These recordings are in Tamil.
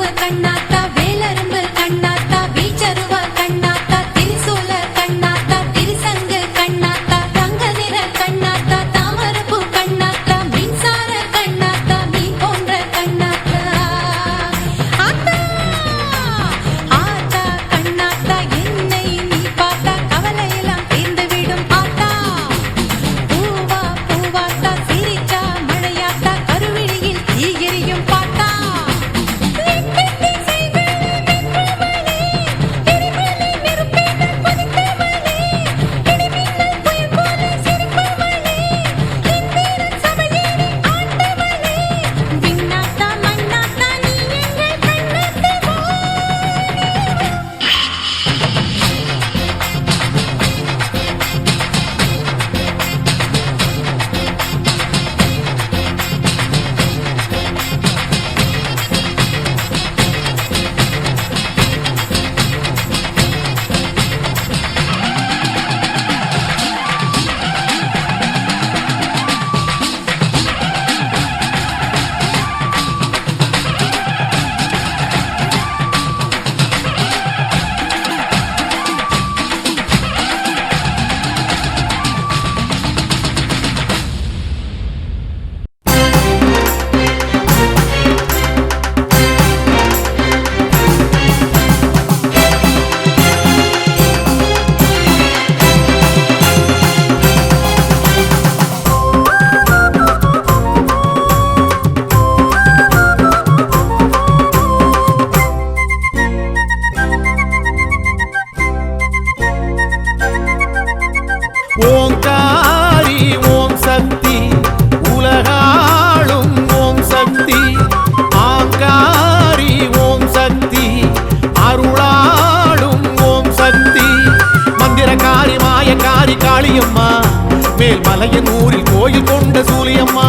கரும்பு கண்ணாத்தா. மலையனூரில் கோயில் கொண்ட சூலியம்மா.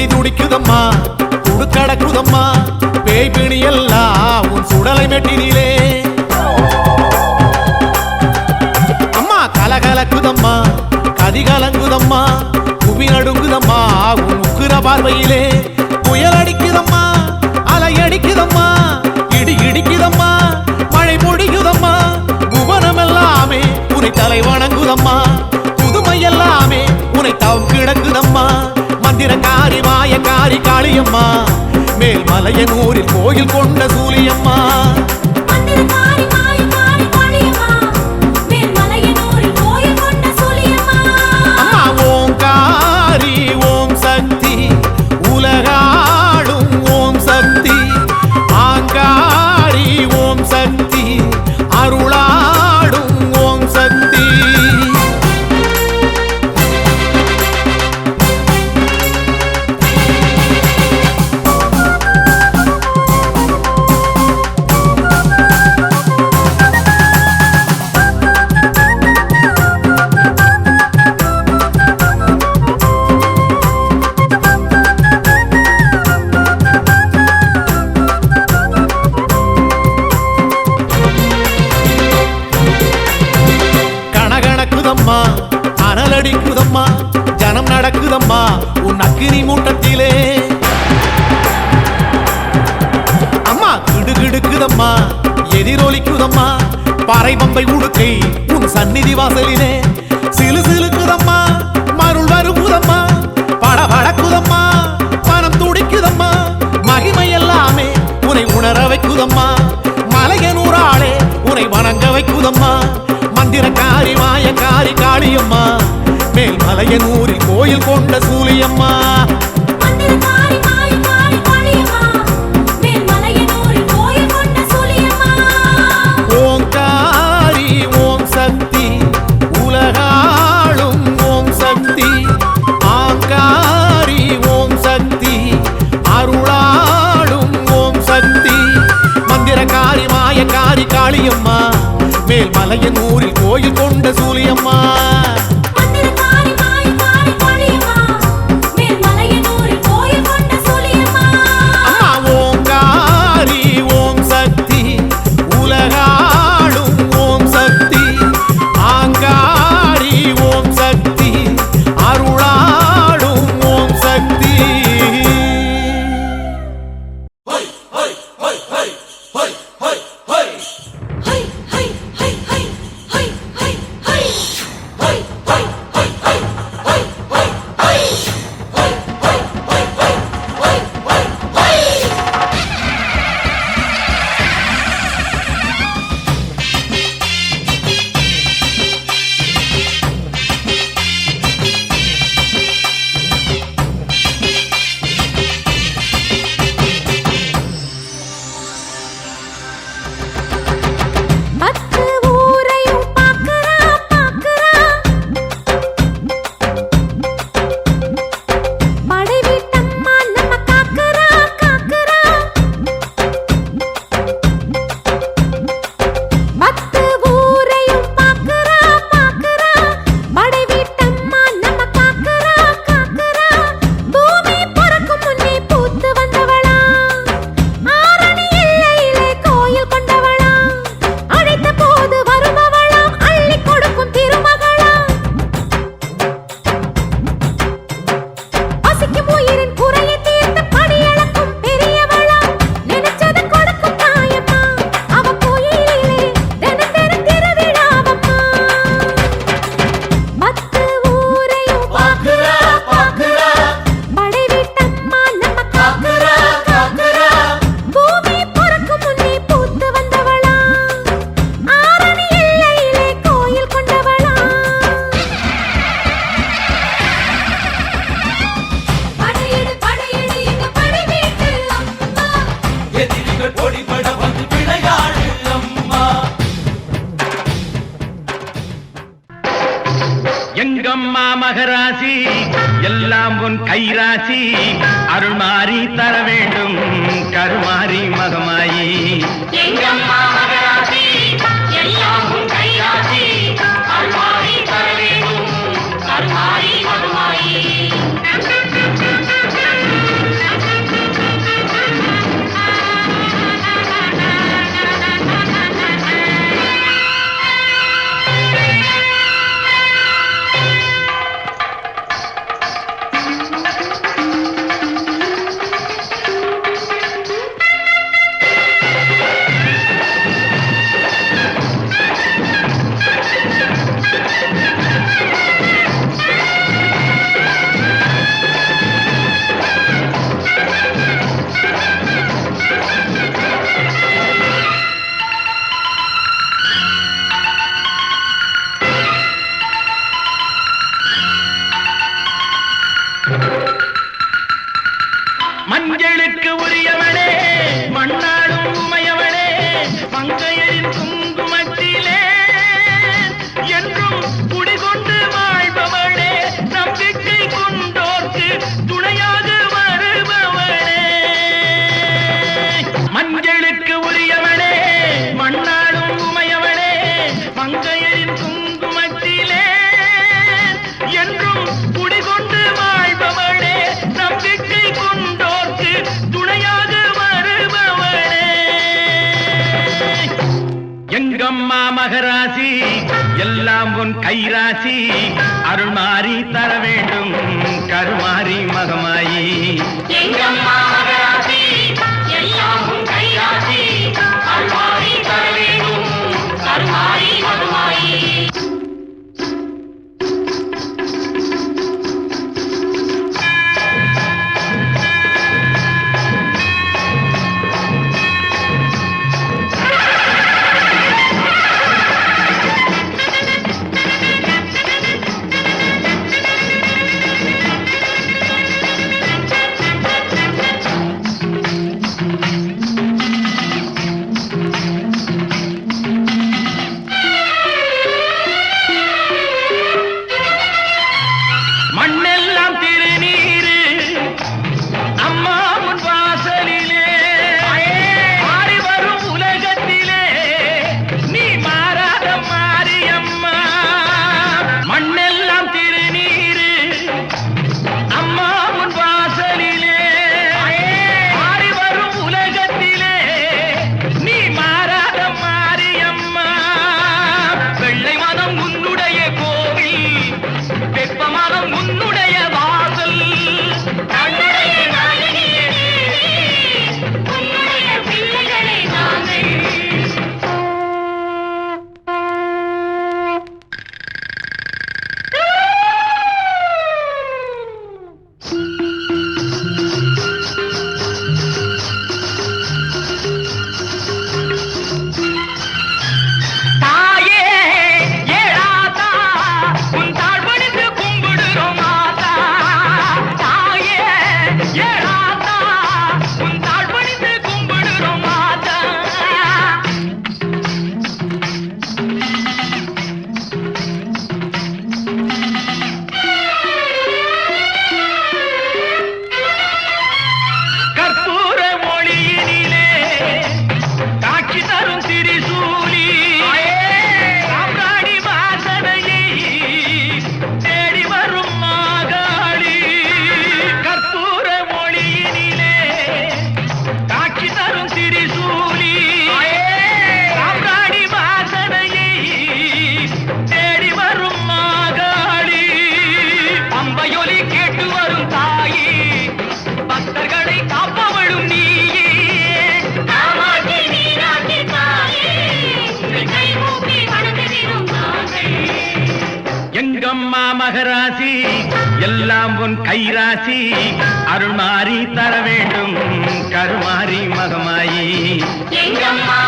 துடி துடிக்குதம்மா துடுக்கடக்குதம்மா பேய் பிணி எல்லாம் உன் சுடலை மெட்டினிலே. அம்மா கலகலக்குதம்மா கதி கலங்குதம்மா புவி நடுங்குதம்மா உன் உக்குற பார்வையிலே. புயல் அடிக்குதம்மா அலை அடிக்குதம்மா இடி இடிக்குதம்மா மழை பொடிக்குதம்மா புவனம் எல்லாமே உன்னை தலை மாயக்காரி காளியம்மா. மேல்மலையனூரில் கோயில் கொண்ட சூலியம்மா. அக்கினி அம்மா கிடுகிடுக்குதம்மா எதிரொலிக்குதம்மா பாறை பம்பை உடுக்கை உன் சந்நிதி வாசலிலே. சிலு சிலுக்குதம்மா மருள் வருகுதம்மா பட படக்குதம்மா மனம் துடிக்குதம்மா மகிமை எல்லாமே உன்னை உணர வைக்குதம்மா. மலையனூராளே உன்னை வணங்க வைக்குதம்மா. மந்திரக்காரி மாயக்காரி காளியம்மா. மேல் மலையனூரில் கோயில் கொண்ட சூலியம்மா. எல்லாம் உன் கைராசி. அருள்மாறி தர வேண்டும். கருமாறி மகமாயி. எங்கம்மா? பொன் கைராசி அருள்மாறி தர வேண்டும். கருமாறி மகமாயி. மகராசி எல்லாம் உன் கைராசி அருள்மாறி தர வேண்டும் கருமாறி மகமாயி. எங்கம்மா?